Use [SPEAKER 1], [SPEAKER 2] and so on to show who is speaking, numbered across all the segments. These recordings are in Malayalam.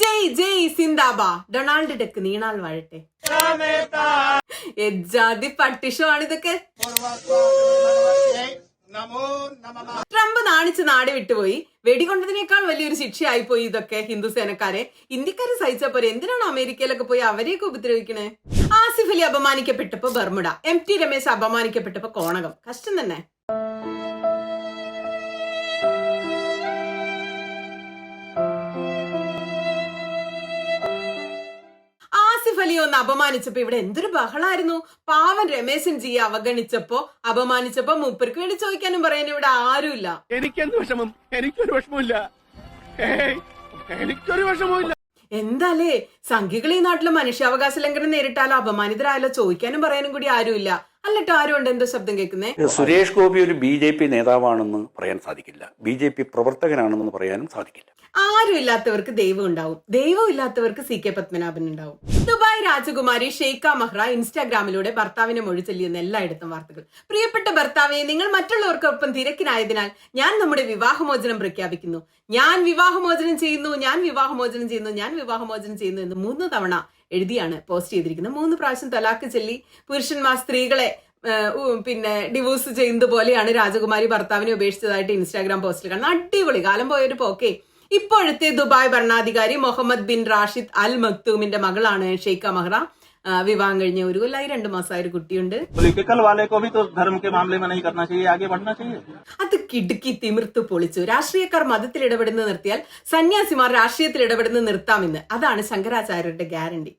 [SPEAKER 1] ജയ് ജയ് സിന്ദാബാ. ഡൊണാൾഡ് ഡെക്ക് നീണാൾ വാഴട്ടെ. എജാതി പട്ടിഷോ ആണിതൊക്കെ ട്രംപ് നാണിച്ച് നാട് വിട്ടുപോയി. വെടികൊണ്ടതിനേക്കാൾ വലിയൊരു ശിക്ഷയായി പോയി ഇതൊക്കെ ഹിന്ദു സേനക്കാരെ. ഇന്ത്യക്കാരെ സഹിച്ച പോരെ. എന്തിനാണ് അമേരിക്കയിലൊക്കെ പോയി അവരെയൊക്കെ ഉപദ്രവിക്കണേ? ആസിഫ് അലി അപമാനിക്കപ്പെട്ടപ്പോ ബർമുഡ. എം ടി രമേശ് അപമാനിക്കപ്പെട്ടപ്പോ കോണകം. കഷ്ടം തന്നെ. അലി ഒന്ന് അപമാനിച്ചപ്പോ ഇവിടെ എന്തൊരു ബഹളായിരുന്നു? പാവൻ രമേശൻ ജിയെ അവഗണിച്ചപ്പോ അപമാനിച്ചപ്പോ മൂപ്പർക്ക് വേണ്ടി ചോദിക്കാനും പറയാൻ ഇവിടെ ആരുമില്ല.
[SPEAKER 2] എനിക്കെന്ത് വിഷമം? എനിക്കൊരു വിഷമമില്ല എനിക്കൊരു വിഷമമില്ല
[SPEAKER 1] എന്താലേ സംഘികൾ ഈ നാട്ടിൽ മനുഷ്യാവകാശ ലംഘനം നേരിട്ടാലോ അപമാനിതരായാലോ ചോദിക്കാനും പറയാനും കൂടി ആരുമില്ല. അല്ലട്ടോ ആരുണ്ട് ഉണ്ട് എന്തോ ശബ്ദം കേൾക്കുന്നേ?
[SPEAKER 3] സുരേഷ് ഗോപി ഒരു ബി ജെ പി നേതാവാണെന്ന് പറയാൻ സാധിക്കില്ല. ബി ജെ പി പ്രവർത്തകനാണെന്ന് പറയാനും സാധിക്കില്ല.
[SPEAKER 1] ആരും ഇല്ലാത്തവർക്ക് ദൈവം ഉണ്ടാവും. ദൈവം ഇല്ലാത്തവർക്ക് സി കെ പത്മനാഭൻ ഉണ്ടാവും. ദുബായ് രാജകുമാരി ഷെയ്ഖ മഹ്റ ഇൻസ്റ്റാഗ്രാമിലൂടെ ഭർത്താവിനെ മൊഴി ചൊല്ലിയെന്ന് എല്ലായിടത്തും വാർത്തകൾ. പ്രിയപ്പെട്ട ഭർത്താവെ നിങ്ങൾ മറ്റുള്ളവർക്കൊപ്പം തിരക്കിനായതിനാൽ ഞാൻ നമ്മുടെ വിവാഹമോചനം പ്രഖ്യാപിക്കുന്നു. ഞാൻ വിവാഹമോചനം ചെയ്യുന്നു ഞാൻ വിവാഹമോചനം ചെയ്യുന്നു ഞാൻ വിവാഹമോചനം ചെയ്യുന്നു എന്ന് മൂന്ന് തവണ എഴുതിയാണ് പോസ്റ്റ് ചെയ്തിരിക്കുന്നത്. മൂന്ന് പ്രാവശ്യം തലാക്ക് ചൊല്ലി പുരുഷന്മാർ സ്ത്രീകളെ പിന്നെ ഡിവോഴ്സ് ചെയ്യുന്നത് പോലെയാണ് രാജകുമാരി ഭർത്താവിനെ ഉപേക്ഷിച്ചതായിട്ട് ഇൻസ്റ്റാഗ്രാം പോസ്റ്റിൽ കാണുന്നത്. അടിപൊളി. കാലം പോയൊരു പോക്കേ. ഇപ്പോഴത്തെ ദുബായ് ഭരണാധികാരി മുഹമ്മദ് ബിൻ റാഷിദ് അൽ മക്തൂമിന്റെ മകളാണ് ഷെയ്ഖ മഹ്റ വിവാഹം കഴിഞ്ഞ ഒരു കൊല്ലായി രണ്ട് മാസമായ ഒരു കുട്ടിയുണ്ട് അത് കിടുക്കി തിമിർത്ത് പൊളിച്ചു. രാഷ്ട്രീയക്കാർ മതത്തിൽ ഇടപെടുന്ന നിർത്തിയാൽ സന്യാസിമാർ രാഷ്ട്രീയത്തിൽ ഇടപെടുന്ന നിർത്താമെന്ന്. അതാണ് ശങ്കരാചാര്യരുടെ ഗ്യാരണ്ടി.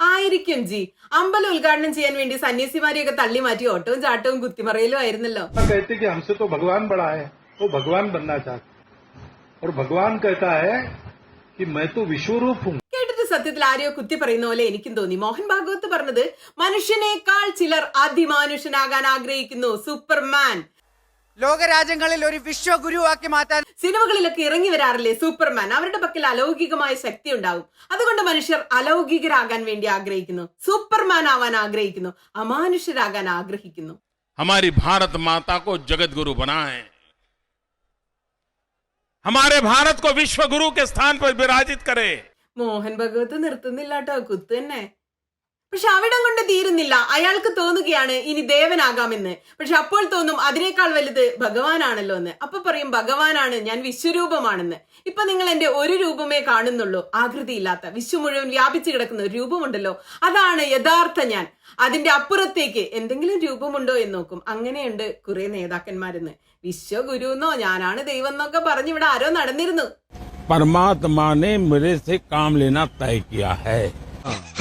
[SPEAKER 1] ആയിരിക്കും ജി. അമ്പലം ഉദ്ഘാടനം ചെയ്യാൻ വേണ്ടി സന്യാസിമാരെയൊക്കെ തള്ളി മാറ്റി ഓട്ടവും ചാട്ടവും കുത്തിമറയിലും ആയിരുന്നല്ലോ.
[SPEAKER 4] ഭഗവാൻ ബഡാ ഹൈ ഭഗവാൻ और भगवान कहता है कि मैं तो विश्वरूप हूँ
[SPEAKER 1] കേട്ടിട്ട് സത്യത്തിൽ ആരെയോ കുത്തി പറയുന്ന പോലെ എനിക്കും തോന്നി മോഹൻ ഭാഗവത് പറഞ്ഞത് മനുഷ്യനേക്കാൾ ചിലർ അതിമാനുഷ്യനാകാൻ ആഗ്രഹിക്കുന്നു സൂപ്പർമാൻ
[SPEAKER 5] ലോകരാജ്യങ്ങളിൽ ഒരു വിശ്വഗുരുവാക്കി മാറ്റാൻ
[SPEAKER 1] സിനിമകളിലൊക്കെ ഇറങ്ങി വരാറില്ലേ സൂപ്പർമാൻ അവരുടെ പക്കൽ അലൗകികമായ ശക്തി ഉണ്ടാവും അതുകൊണ്ട് മനുഷ്യർ അലൗകികരാകാൻ വേണ്ടി ആഗ്രഹിക്കുന്നു സൂപ്പർമാൻ ആവാൻ ആഗ്രഹിക്കുന്നു അമാനുഷ്യരാകാൻ ആഗ്രഹിക്കുന്നു
[SPEAKER 6] हमारी भारत माता को जगत गुरु बनाए हमारे भारत को विश्व गुरु के स्थान पर विराजित करे
[SPEAKER 1] മോഹൻ ഭഗവത് നിർത്തുന്നില്ല കേട്ടോ കുത്തു തന്നെ പക്ഷെ അവിടം കൊണ്ട് തീരുന്നില്ല. അയാൾക്ക് തോന്നുകയാണ് ഇനി ദേവനാകാമെന്ന്. പക്ഷെ അപ്പോൾ തോന്നും അതിനേക്കാൾ വലുത് ഭഗവാനാണല്ലോ എന്ന്. അപ്പൊ പറയും ഭഗവാനാണ് ഞാൻ വിശ്വരൂപമാണെന്ന്. ഇപ്പൊ നിങ്ങൾ എന്റെ ഒരു രൂപമേ കാണുന്നുള്ളൂ. ആകൃതിയില്ലാത്ത വിശ്വ മുഴുവൻ വ്യാപിച്ചു കിടക്കുന്ന ഒരു രൂപമുണ്ടല്ലോ. അതാണ് യഥാർത്ഥ ഞാൻ. അതിന്റെ അപ്പുറത്തേക്ക് എന്തെങ്കിലും രൂപമുണ്ടോ എന്ന് നോക്കും. അങ്ങനെയുണ്ട് കുറെ നേതാക്കന്മാരെന്ന്. വിശ്വഗുരു എന്നോ ഞാനാണ് ദൈവം എന്നൊക്കെ പറഞ്ഞ് ഇവിടെ ആരോ നടന്നിരുന്നു.
[SPEAKER 6] പരമാത്മാനെ മുരേ കാം തയ്ക്കിയ തയ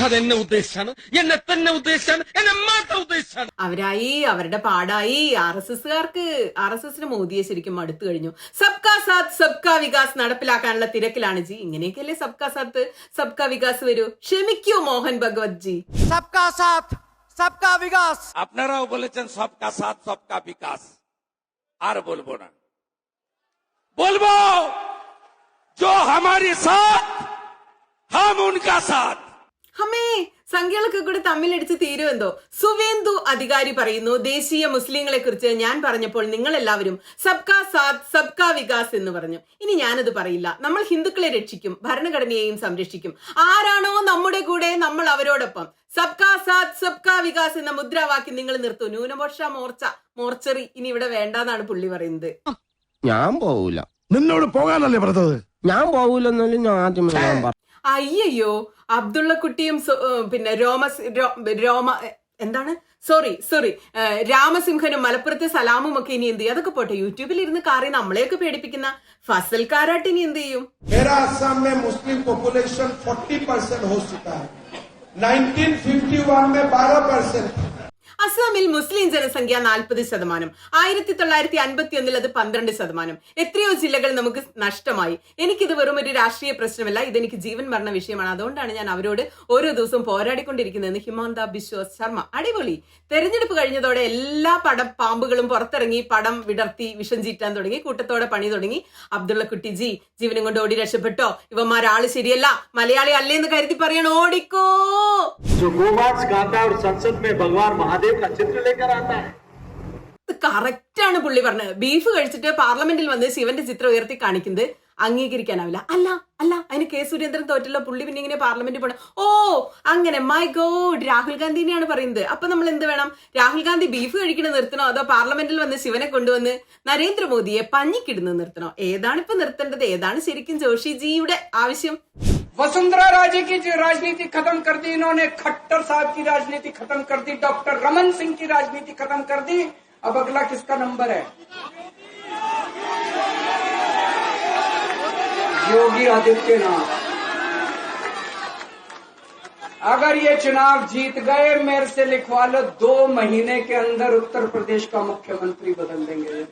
[SPEAKER 2] അതെന്നെ ഉദ്ദേശിച്ചാണ് എന്നെ തന്നെ ഉദ്ദേശിച്ചാണ് എന്നെ മാത്രം ഉദ്ദേശിച്ചാണ്
[SPEAKER 1] അവരായി അവരുടെ പാടായി ആർ എസ് എസ്സുകാർക്ക് ആർ എസ് എസിന് മോദിയെ ശരിക്കും മടുത്തു കഴിഞ്ഞു സബ്കാ സാത്ത് സബ്കാ വികാസ് നടപ്പിലാക്കാനുള്ള തിരക്കിലാണ് ജി ഇങ്ങനെയൊക്കെയല്ലേ സബ്കാ സാത്ത് സബ്കാ വികാസ് വരൂ ക്ഷമിക്കൂ മോഹൻ ഭഗവത് ജി
[SPEAKER 5] സബ്കാ സാത്ത് സബ്കാ വികാസ്
[SPEAKER 7] আপনারাও বলেছেন সবকা সাথ সবকা বিকাশ আর বলবো না বলবো जो हमारे साथ हम उनका साथ
[SPEAKER 1] ഹമേ സംഖ്യകളൊക്കെ കൂടെ തമ്മിലടിച്ച് തീരുമെന്തോ? സുവേന്ദു അധികാരി പറയുന്നു ദേശീയ മുസ്ലിങ്ങളെ കുറിച്ച് ഞാൻ പറഞ്ഞപ്പോൾ നിങ്ങൾ എല്ലാവരും സബ്കാ സാത് സബ്കാ വികാസ് എന്ന് പറഞ്ഞു. ഇനി ഞാനത് പറയില്ല. നമ്മൾ ഹിന്ദുക്കളെ രക്ഷിക്കും ഭരണഘടനയെയും സംരക്ഷിക്കും. ആരാണോ നമ്മുടെ കൂടെ നമ്മൾ അവരോടൊപ്പം. സബ്കാ സാത് സബ്കാ വികാസ് എന്ന മുദ്രാവാക്യം നിങ്ങൾ നിർത്തൂ. ന്യൂനപക്ഷ മോർച്ച മോർച്ചറി. ഇനി ഇവിടെ വേണ്ടെന്നാണ് പുള്ളി പറയുന്നത്.
[SPEAKER 8] ഞാൻ പോകൂല
[SPEAKER 4] നിന്നോട് പോകാനല്ലേ പറഞ്ഞത്?
[SPEAKER 8] ഞാൻ പോകൂലെന്നാലും ഞാൻ ആദ്യമേ ഞാൻ പറഞ്ഞു
[SPEAKER 1] അയ്യയ്യോ അബ്ദുള്ള കുട്ടിയും സു- ഏഹ് പിന്നെ രോമസ് രോ- രോമ എ- എന്താണ് സോറി സോറി രാമസിംഹനും മലപ്പുറത്തെ സലാമും ഒക്കെ ഇനി എന്ത് ചെയ്യും അതൊക്കെ പോട്ടെ യൂട്യൂബിൽ ഇരുന്ന് കാറി നമ്മളെയൊക്കെ പേടിപ്പിക്കുന്ന ഫസൽ കാരാട്ട് ഇനി എന്ത് ചെയ്യും
[SPEAKER 9] मेरा असम में मुस्लिम पॉपुलेशन 40 परसेंट हो चुका है 1951 में 12 परसेंट
[SPEAKER 1] അസാമിൽ മുസ്ലിം ജനസംഖ്യ നാൽപ്പത് ശതമാനം. ആയിരത്തി തൊള്ളായിരത്തി അൻപത്തി ഒന്നിൽ അത് പന്ത്രണ്ട് ശതമാനം. എത്രയോ ജില്ലകൾ നമുക്ക് നഷ്ടമായി. എനിക്കിത് വെറും ഒരു രാഷ്ട്രീയ പ്രശ്നമല്ല. ഇതെനിക്ക് ജീവൻ മരണ വിഷയമാണ്. അതുകൊണ്ടാണ് ഞാൻ അവരോട് ഓരോ ദിവസവും പോരാടിക്കൊണ്ടിരിക്കുന്നതെന്ന് ഹിമാന്ത ബിശ്വാസ് ശർമ്മ. അടിപൊളി. തെരഞ്ഞെടുപ്പ് കഴിഞ്ഞതോടെ എല്ലാ പടം പാമ്പുകളും പുറത്തിറങ്ങി പടം വിടർത്തി വിഷം ചീറ്റാൻ തുടങ്ങി കൂട്ടത്തോടെ പണി തുടങ്ങി. അബ്ദുള്ള കുട്ടി ജി ജീവനും കൊണ്ട് ഓടി രക്ഷപ്പെട്ടോ? ഇവന്മാരാൾ ശരിയല്ല. മലയാളി അല്ലേന്ന് കരുതി പറയണം. ഓടിക്കോ!
[SPEAKER 10] जो गोमांस खाता है और संसद में भगवान महादेव का
[SPEAKER 9] चित्र लेकर आता है
[SPEAKER 1] കറക്റ്റ് ആണ് പുള്ളി പറഞ്ഞത് ബീഫ് കഴിച്ചിട്ട് പാർലമെന്റിൽ വന്ന് ശിവന്റെ ചിത്രം ഉയർത്തി കാണിക്കുന്നത് അംഗീകരിക്കാനാവില്ല അല്ല അല്ല അതിന് കെ സുരേന്ദ്രൻ തോറ്റല്ലോ പുള്ളി പിന്നെ ഇങ്ങനെ പാർലമെന്റിൽ പോണ ഓ അങ്ങനെ മൈ ഗോഡ് രാഹുൽ ഗാന്ധിനെയാണ് പറയുന്നത് അപ്പൊ നമ്മൾ എന്ത് വേണം രാഹുൽ ഗാന്ധി ബീഫ് കഴിക്കണ നിർത്തണോ അതോ പാർലമെന്റിൽ വന്ന് ശിവനെ കൊണ്ടുവന്ന് നരേന്ദ്രമോദിയെ പഞ്ഞിക്കിടുന്ന് നിർത്തണോ ഏതാണ് ഇപ്പൊ നിർത്തേണ്ടത് ഏതാണ് ശരിക്കും ജോഷിജിയുടെ ആവശ്യം
[SPEAKER 5] वसुंधरा राजे की राजनीति खत्म कर दी, इन्होंने खट्टर साहब की राजनीति खत्म कर दी, डॉक्टर रमन सिंह की राजनीति खत्म कर दी। अब अगला किसका नंबर है? योगी आदित्यनाथ। अगर ये चुनाव जीत गए, मेरे से लिखवा लो दो महीने के अंदर उत्तर प्रदेश का मुख्यमंत्री बदल देंगे।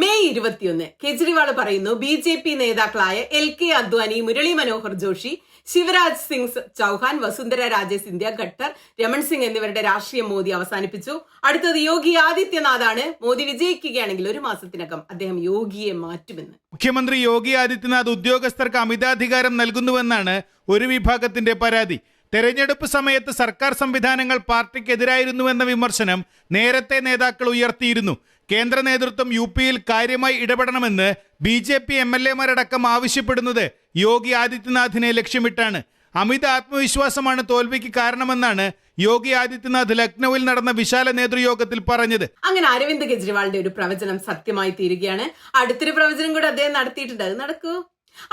[SPEAKER 1] മെയ് ഇരുപത്തിയൊന്ന് കെജ്രിവാൾ പറയുന്നു ബി ജെ പി നേതാക്കളായ എൽ കെ അദ്വാനി മുരളി മനോഹർ ജോഷി ശിവരാജ് സിംഗ് ചൌഹാൻ വസുന്ധര രാജെ സിന്ധ്യ ഖട്ടർ രമൺ സിംഗ് എന്നിവരുടെ രാഷ്ട്രീയം മോദി അവസാനിപ്പിച്ചു. അടുത്തത് യോഗി ആദിത്യനാഥാണ്. മോദി വിജയിക്കുകയാണെങ്കിൽ ഒരു മാസത്തിനകം അദ്ദേഹം യോഗിയെ മാറ്റുമെന്ന്.
[SPEAKER 11] മുഖ്യമന്ത്രി യോഗി ആദിത്യനാഥ് ഉദ്യോഗസ്ഥർക്ക് അമിതാധികാരം നൽകുന്നുവെന്നാണ് ഒരു വിഭാഗത്തിന്റെ പരാതി. തെരഞ്ഞെടുപ്പ് സമയത്ത് സർക്കാർ സംവിധാനങ്ങൾ പാർട്ടിക്കെതിരായിരുന്നുവെന്ന വിമർശനം നേരത്തെ നേതാക്കൾ ഉയർത്തിയിരുന്നു. കേന്ദ്ര നേതൃത്വം യു പിയിൽ കാര്യമായി ഇടപെടണമെന്ന് B J P M L എമാരടക്കം ആവശ്യപ്പെടുന്നത് യോഗി ആദിത്യനാഥിനെ ലക്ഷ്യമിട്ടാണ്. അമിത ആത്മവിശ്വാസമാണ് തോൽവിക്ക് കാരണമെന്നാണ് യോഗി ആദിത്യനാഥ് ലക്നൌവിൽ നടന്ന വിശാല നേതൃയോഗത്തിൽ പറഞ്ഞത്.
[SPEAKER 1] അങ്ങനെ അരവിന്ദ് കെജ്രിവാളിന്റെ ഒരു പ്രവചനം സത്യമായി തീരുകയാണ്. അടുത്തൊരു പ്രവചനം കൂടെ അദ്ദേഹം നടത്തിയിട്ടുണ്ട്. അത് നടക്കൂ.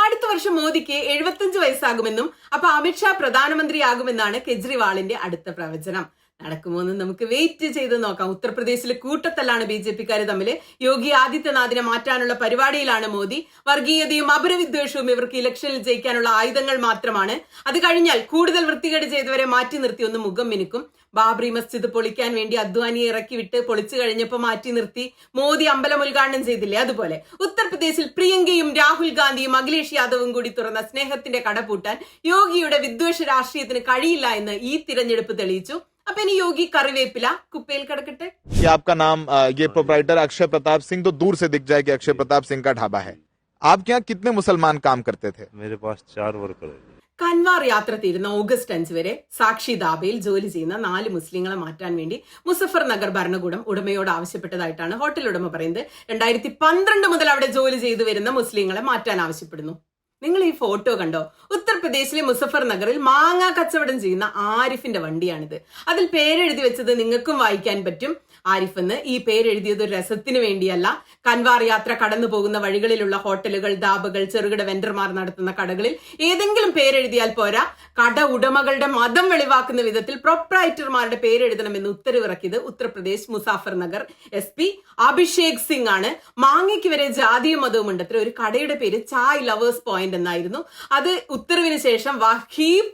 [SPEAKER 1] അടുത്ത വർഷം മോദിക്ക് എഴുപത്തഞ്ച് വയസ്സാകുമെന്നും അപ്പൊ അമിത്ഷാ പ്രധാനമന്ത്രിയാകുമെന്നാണ് കെജ്രിവാളിന്റെ അടുത്ത പ്രവചനം. നടക്കുമോ എന്ന് നമുക്ക് വെയിറ്റ് ചെയ്ത് നോക്കാം. ഉത്തർപ്രദേശിലെ കൂട്ടത്തല്ലാണ് ബി ജെ പിക്കാർ തമ്മിൽ യോഗി ആദിത്യനാഥിനെ മാറ്റാനുള്ള പരിപാടിയിലാണ് മോദി. വർഗീയതയും അപരവിദ്വേഷവും ഇവർക്ക് ഇലക്ഷനിൽ ജയിക്കാനുള്ള ആയുധങ്ങൾ മാത്രമാണ്. അത് കഴിഞ്ഞാൽ കൂടുതൽ വൃത്തികേട് ചെയ്തവരെ മാറ്റി നിർത്തി ഒന്ന് മുഖം മിനുക്കും. ബാബറി മസ്ജിദ് പൊളിക്കാൻ വേണ്ടി അദ്വാനിയെ ഇറക്കി വിട്ട് പൊളിച്ചു കഴിഞ്ഞപ്പോൾ മാറ്റി നിർത്തി. മോദി അമ്പലം ഉദ്ഘാടനം ചെയ്തില്ലേ? അതുപോലെ. ഉത്തർപ്രദേശിൽ പ്രിയങ്കയും രാഹുൽ ഗാന്ധിയും അഖിലേഷ് യാദവും കൂടി തുറന്ന സ്നേഹത്തിന്റെ കടപൂട്ടാൻ യോഗിയുടെ വിദ്വേഷ രാഷ്ട്രീയത്തിന് കഴിയില്ല എന്ന് ഈ തിരഞ്ഞെടുപ്പ് തെളിയിച്ചു. അപ്പൊ ഇനി യോഗി കറിവേപ്പില കുപ്പയിൽ കിടക്കട്ടെ
[SPEAKER 12] कि आपका नाम अ, ये प्रोपराइटर अक्षय प्रताप सिंह तो दूर से दिख जाए कि अक्षय प्रताप सिंह का ढाबा है आपके यहाँ कितने मुसलमान काम करते थे
[SPEAKER 4] मेरे पास चार वर्कर है
[SPEAKER 1] കൻവാർ യാത്ര തീരുന്ന ഓഗസ്റ്റ് അഞ്ച് വരെ സാക്ഷി ദാബയിൽ ജോലി ചെയ്യുന്ന നാല് മുസ്ലിങ്ങളെ മാറ്റാൻ വേണ്ടി മുസഫർ നഗർ ഭരണകൂടം ഉടമയോട് ആവശ്യപ്പെട്ടതായിട്ടാണ് ഹോട്ടൽ ഉടമ പറയുന്നത് രണ്ടായിരത്തി പന്ത്രണ്ട് മുതൽ അവിടെ ജോലി ചെയ്തു വരുന്ന മുസ്ലിങ്ങളെ മാറ്റാൻ ആവശ്യപ്പെടുന്നു നിങ്ങൾ ഈ ഫോട്ടോ കണ്ടോ? ഉത്തർപ്രദേശിലെ മുസഫർ നഗറിൽ മാങ്ങാ കച്ചവടം ചെയ്യുന്ന ആരിഫിന്റെ വണ്ടിയാണിത്. അതിൽ പേരെഴുതി വെച്ചത് നിങ്ങൾക്കും വായിക്കാൻ പറ്റും. ആരിഫ് എന്ന് ഈ പേരെഴുതിയത് ഒരു രസത്തിന് വേണ്ടിയല്ല. കൻവാർ യാത്ര കടന്നു പോകുന്ന വഴികളിലുള്ള ഹോട്ടലുകൾ ദാബകൾ ചെറുകിട വെണ്ടർമാർ നടത്തുന്ന കടകളിൽ ഏതെങ്കിലും പേരെഴുതിയാൽ പോരാ. കട ഉടമകളുടെ മതം വെളിവാക്കുന്ന വിധത്തിൽ പ്രൊപ്രൈറ്റർമാരുടെ പേരെഴുതണമെന്ന് ഉത്തരവിറക്കിയത് Uttar Pradesh Muzaffarnagar S P Abhishek Singh ആണ്. മാങ്ങയ്ക്ക് വരെ ജാതിയും മതവും ഉണ്ടത്ര ഒരു കടയുടെ പേര് ചായ് ലവേഴ്സ് പോയിന്റ് എന്നായിരുന്നു. അത് ഉത്തരവിന് ശേഷം വഹീബ്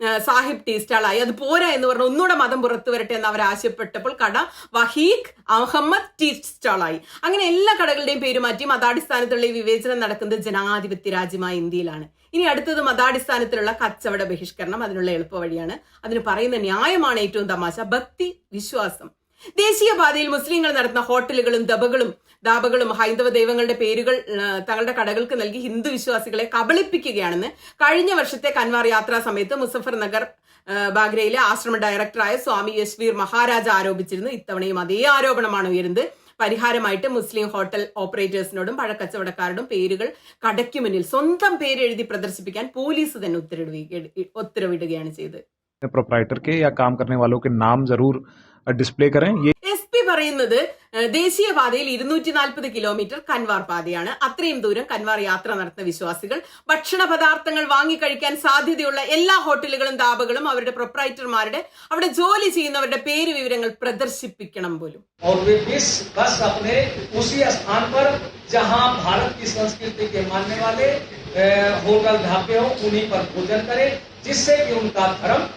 [SPEAKER 1] സാഹിബ് ടീ സ്റ്റാളായി അത് പോരാ എന്ന് പറഞ്ഞ് ഒന്നുകൂടെ മതം പുറത്തു വരട്ടെ എന്ന് അവർ ആവശ്യപ്പെട്ടപ്പോൾ കട വഹീഖ് അഹമ്മദ് ടീ സ്റ്റാളായി അങ്ങനെ എല്ലാ കടകളുടെയും പേര് മാറ്റി മതാടിസ്ഥാനത്തുള്ള ഈ വിവേചനം നടക്കുന്നത് ജനാധിപത്യ രാജ്യമായ ഇന്ത്യയിലാണ്. ഇനി അടുത്തത് മതാടിസ്ഥാനത്തിലുള്ള കച്ചവട ബഹിഷ്കരണം അതിനുള്ള എളുപ്പ വഴിയാണ് അതിന് പറയുന്ന ന്യായമാണ് ഏറ്റവും തമാശ ഭക്തി വിശ്വാസം. ദേശീയപാതയിൽ മുസ്ലിങ്ങൾ നടത്തുന്ന ഹോട്ടലുകളും ദബകളും ദാബകളും ഹൈന്ദവ ദൈവങ്ങളുടെ പേരുകൾ ആ, തങ്ങളുടെ കടകൾക്ക് നൽകി ഹിന്ദു വിശ്വാസികളെ കബളിപ്പിക്കുകയാണെന്ന് കഴിഞ്ഞ വർഷത്തെ കൻവാർ യാത്രാ സമയത്ത് മുസഫർ നഗർ ആ, ബാഗ്രയിലെ ആശ്രമ ഡയറക്ടറായ സ്വാമി യശ്വീർ മഹാരാജ ആരോപിച്ചിരുന്നു ഇത്തവണയും അതേ ആരോപണമാണ് ഉയരുന്നത് പരിഹാരമായിട്ട് മുസ്ലിം ഹോട്ടൽ ഓപ്പറേറ്റേഴ്സിനോടും പഴക്കച്ചവടക്കാരോടും പേരുകൾ കടയ്ക്കു മുന്നിൽ സ്വന്തം പേരെഴുതി പ്രദർശിപ്പിക്കാൻ പോലീസ് തന്നെ ഉത്തരവിടുക ഉത്തരവിടുകയാണ് ചെയ്തത്
[SPEAKER 4] प्रोपराइटर के या काम करने वालों के नाम जरूर डिस्प्ले करें ये
[SPEAKER 1] എസ് പി പറയുന്നത് ഏഹ്, ദേശീയപാതയിൽ ഇരുന്നൂറ്റി നാൽപ്പത് കിലോമീറ്റർ കൻവാർ പാതയാണ് അത്രയും ദൂരം കൻവാർ യാത്ര നടത്തുന്ന വിശ്വാസികൾ ഭക്ഷണ പദാർത്ഥങ്ങൾ വാങ്ങിക്കഴിക്കാൻ സാധ്യതയുള്ള എല്ലാ ഹോട്ടലുകളും ധാബകളും അവരുടെ പ്രൊപ്പറൈറ്റർമാരുടെ അവിടെ ജോലി ചെയ്യുന്നവരുടെ പേര് വിവരങ്ങൾ പ്രദർശിപ്പിക്കണം പോലും
[SPEAKER 5] और वे बिस बस अपने उसी स्थान पर जहां भारत की संस्कृति के मानने वाले अ, होटल ढाबे हो उन्हीं पर भोजन करें जिससे कि उनका धर्म बचा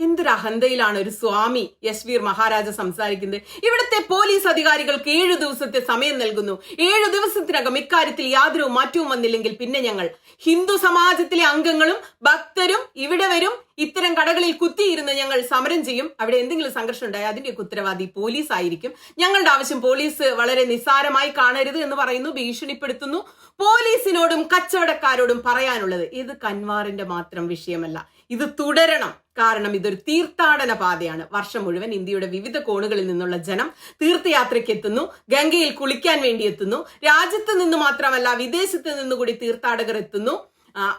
[SPEAKER 1] എന്തൊരു ഒരു സ്വാമി യശ്വീർ മഹാരാജ സംസാരിക്കുന്നത്. ഇവിടുത്തെ പോലീസ് അധികാരികൾക്ക് ഏഴു ദിവസത്തെ സമയം നൽകുന്നു. ഏഴു ദിവസത്തിനകം ഇക്കാര്യത്തിൽ യാതൊരു മാറ്റവും വന്നില്ലെങ്കിൽ പിന്നെ ഞങ്ങൾ ഹിന്ദു സമാജത്തിലെ അംഗങ്ങളും ഭക്തരും ഇവിടെ വരും ഇത്തരം കടകളിൽ കുത്തിയിരുന്ന് ഞങ്ങൾ സമരം ചെയ്യും. അവിടെ എന്തെങ്കിലും സംഘർഷം ഉണ്ടായാൽ അതിന്റെയൊക്കെ ഉത്തരവാദി പോലീസ് ആയിരിക്കും. ഞങ്ങളുടെ ആവശ്യം പോലീസ് വളരെ നിസ്സാരമായി കാണരുത് എന്ന് പറയുന്നു ഭീഷണിപ്പെടുത്തുന്നു. പോലീസിനോടും കച്ചവടക്കാരോടും പറയാനുള്ളത് ഇത് കൻവാറിന്റെ മാത്രം വിഷയമല്ല. ഇത് തുടരണം. കാരണം ഇതൊരു തീർത്ഥാടന പാതയാണ്. വർഷം മുഴുവൻ ഇന്ത്യയുടെ വിവിധ കോണുകളിൽ നിന്നുള്ള ജനം തീർത്ഥയാത്രയ്ക്ക് എത്തുന്നു ഗംഗയിൽ കുളിക്കാൻ വേണ്ടി എത്തുന്നു രാജ്യത്ത് നിന്ന് മാത്രമല്ല വിദേശത്ത് നിന്നുകൂടി തീർത്ഥാടകർ എത്തുന്നു.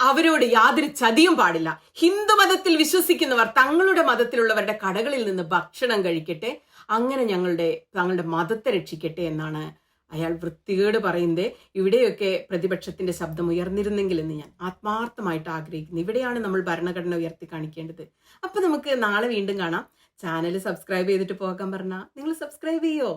[SPEAKER 1] അവരോട് യാതൊരു ചതിയും പാടില്ല. ഹിന്ദു മതത്തിൽ വിശ്വസിക്കുന്നവർ തങ്ങളുടെ മതത്തിലുള്ളവരുടെ കടകളിൽ നിന്ന് ഭക്ഷണം കഴിക്കട്ടെ അങ്ങനെ ഞങ്ങളുടെ തങ്ങളുടെ മതത്തെ രക്ഷിക്കട്ടെ എന്നാണ് അയാൾ വൃത്തികേട് പറയുന്നത് ഇവിടെയൊക്കെ പ്രതിപക്ഷത്തിന്റെ ശബ്ദം ഉയർന്നിരുന്നെങ്കിൽ എന്ന് ഞാൻ ആത്മാർത്ഥമായിട്ട് ആഗ്രഹിക്കുന്നു. ഇവിടെയാണ് നമ്മൾ ഭരണഘടന ഉയർത്തി കാണിക്കേണ്ടത്. അപ്പൊ നമുക്ക് നാളെ വീണ്ടും കാണാം. ചാനൽ സബ്സ്ക്രൈബ് ചെയ്തിട്ട് പോകാൻ പറഞ്ഞാൽ നിങ്ങൾ സബ്സ്ക്രൈബ് ചെയ്യോ?